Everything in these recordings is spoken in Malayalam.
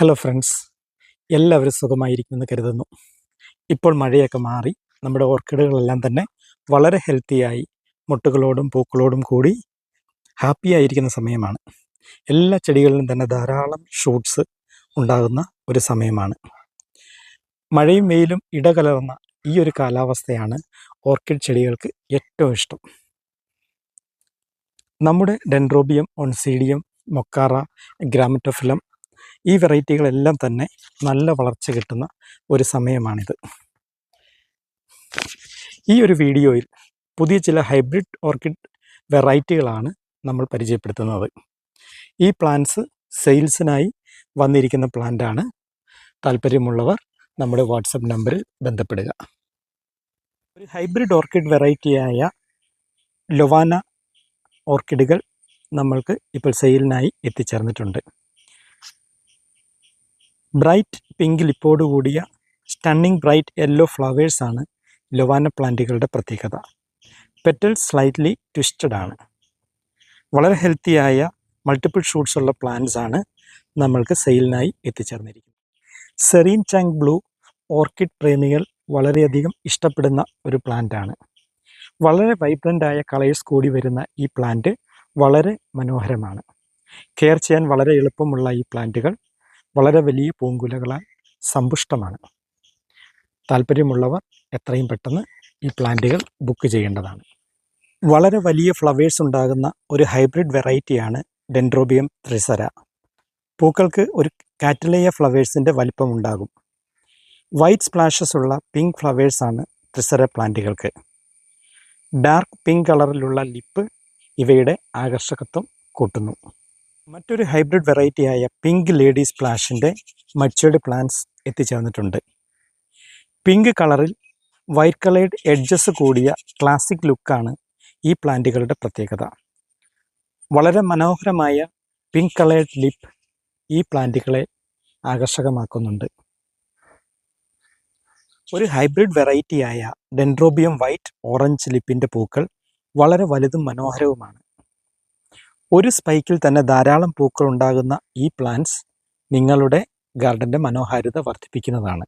ഹലോ ഫ്രണ്ട്സ് എല്ലാവരും സുഖമായിരിക്കുമെന്ന് കരുതുന്നു. ഇപ്പോൾ മഴയൊക്കെ മാറി. നമ്മുടെ ഓർക്കിഡുകളെല്ലാം തന്നെ വളരെ ഹെൽത്തിയായി മുട്ടുകളോടും പൂക്കളോടും കൂടി ഹാപ്പി ആയിരിക്കുന്ന സമയമാണ്. എല്ലാ ചെടികളിലും തന്നെ ധാരാളം ഷൂട്ട്സ് ഉണ്ടാകുന്ന ഒരു സമയമാണ്. മഴയും വെയിലും ഇടകലർന്ന ഈ ഒരു കാലാവസ്ഥയാണ് ഓർക്കിഡ് ചെടികൾക്ക് ഏറ്റവും ഇഷ്ടം. നമ്മുടെ ഡെൻഡ്രോബിയം ഒൺസീഡിയം മൊക്കാറ ഗ്രാമറ്റോഫിലം ഈ വെറൈറ്റികളെല്ലാം തന്നെ നല്ല വളർച്ച കിട്ടുന്ന ഒരു സമയമാണിത്. ഈ ഒരു വീഡിയോയിൽ പുതിയ ചില ഹൈബ്രിഡ് ഓർക്കിഡ് വെറൈറ്റികളാണ് നമ്മൾ പരിചയപ്പെടുത്തുന്നത്. ഈ പ്ലാന്റ്സ് സെയിൽസിനായി വന്നിരിക്കുന്ന പ്ലാന്റാണ്. താല്പര്യമുള്ളവർ നമ്മുടെ വാട്സപ്പ് നമ്പറിൽ ബന്ധപ്പെടുക. ഒരു ഹൈബ്രിഡ് ഓർക്കിഡ് വെറൈറ്റിയായ ലൊവാന ഓർക്കിഡുകൾ നമ്മൾക്ക് ഇപ്പോൾ സെയിലിനായി എത്തിച്ചേർന്നിട്ടുണ്ട്. ബ്രൈറ്റ് പിങ്ക് ലിപ്പോട് കൂടിയ സ്റ്റണ്ണിങ് ബ്രൈറ്റ് യെല്ലോ ഫ്ലവേഴ്സാണ് ലൊവാന പ്ലാന്റുകളുടെ പ്രത്യേകത. പെറ്റൽ സ്ലൈറ്റ്ലി ട്വിസ്റ്റഡ് ആണ്. വളരെ ഹെൽത്തിയായ മൾട്ടിപ്പിൾ ഷൂട്ട്സ് ഉള്ള പ്ലാന്റ്സ് ആണ് നമ്മൾക്ക് സെയിലിനായി എത്തിച്ചേർന്നിരിക്കുന്നത്. സെറീൻ ചാങ് ബ്ലൂ ഓർക്കിഡ് പ്രേമികൾ വളരെയധികം ഇഷ്ടപ്പെടുന്ന ഒരു പ്ലാന്റ് ആണ്. വളരെ വൈബ്രന്റ് ആയ കളേഴ്സ് കൂടി വരുന്ന ഈ പ്ലാന്റ് വളരെ മനോഹരമാണ്. കെയർ ചെയ്യാൻ വളരെ എളുപ്പമുള്ള ഈ പ്ലാന്റുകൾ വളരെ വലിയ പൂങ്കുലകളാൽ സമ്പുഷ്ടമാണ്. താല്പര്യമുള്ളവർ എത്രയും പെട്ടെന്ന് ഈ പ്ലാന്റുകൾ ബുക്ക് ചെയ്യേണ്ടതാണ്. വളരെ വലിയ ഫ്ലവേഴ്സ് ഉണ്ടാകുന്ന ഒരു ഹൈബ്രിഡ് വെറൈറ്റിയാണ് ഡെൻഡ്രോബിയം ത്രിസര. പൂക്കൾക്ക് ഒരു കാറ്റലേയ ഫ്ലവേഴ്സിന്റെ വലിപ്പമുണ്ടാകും. വൈറ്റ് സ്പ്ലാഷസ് ഉള്ള പിങ്ക് ഫ്ലവേഴ്സാണ് ത്രിസര പ്ലാന്റുകൾക്ക്. ഡാർക്ക് പിങ്ക് കളറിലുള്ള ലിപ്പ് ഇവയുടെ ആകർഷകത്വം കൂട്ടുന്നു. മറ്റൊരു ഹൈബ്രിഡ് വെറൈറ്റിയായ പിങ്ക് ലേഡി സ്പ്ലാഷിന്റെ മച്ചേർഡ് പ്ലാന്റ്സ് എത്തിച്ചേർന്നിട്ടുണ്ട്. പിങ്ക് കളറിൽ വൈറ്റ് കളേഡ് എഡ്ജസ് കൂടിയ ക്ലാസിക് ലുക്കാണ് ഈ പ്ലാന്റുകളുടെ പ്രത്യേകത. വളരെ മനോഹരമായ പിങ്ക് കളേഡ് ലിപ്പ് ഈ പ്ലാന്റുകളെ ആകർഷകമാക്കുന്നുണ്ട്. ഒരു ഹൈബ്രിഡ് വെറൈറ്റിയായ ഡെൻഡ്രോബിയം വൈറ്റ് ഓറഞ്ച് ലിപ്പിന്റെ പൂക്കൾ വളരെ വലുതും മനോഹരവുമാണ്. ഒരു സ്പൈക്കിൽ തന്നെ ധാരാളം പൂക്കൾ ഉണ്ടാകുന്ന ഈ പ്ലാന്റ്സ് നിങ്ങളുടെ ഗാർഡന്റെ മനോഹാരിത വർദ്ധിപ്പിക്കുന്നതാണ്.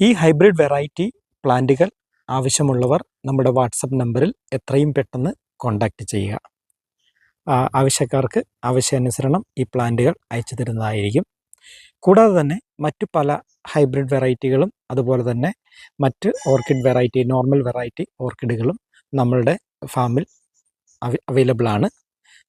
ഈ ഹൈബ്രിഡ് വെറൈറ്റി പ്ലാന്റുകൾ ആവശ്യമുള്ളവർ നമ്മുടെ വാട്സപ്പ് നമ്പറിൽ എത്രയും പെട്ടെന്ന് കോൺടാക്റ്റ് ചെയ്യുക. ആവശ്യക്കാർക്ക് ആവശ്യാനുസരണം ഈ പ്ലാന്റുകൾ അയച്ചു തരുന്നതായിരിക്കും. കൂടാതെ തന്നെ മറ്റു പല ഹൈബ്രിഡ് വെറൈറ്റികളും അതുപോലെ തന്നെ മറ്റ് ഓർക്കിഡ് വെറൈറ്റി നോർമൽ വെറൈറ്റി ഓർക്കിഡുകളും നമ്മളുടെ ഫാമിൽ അവൈലബിൾ ആണ്.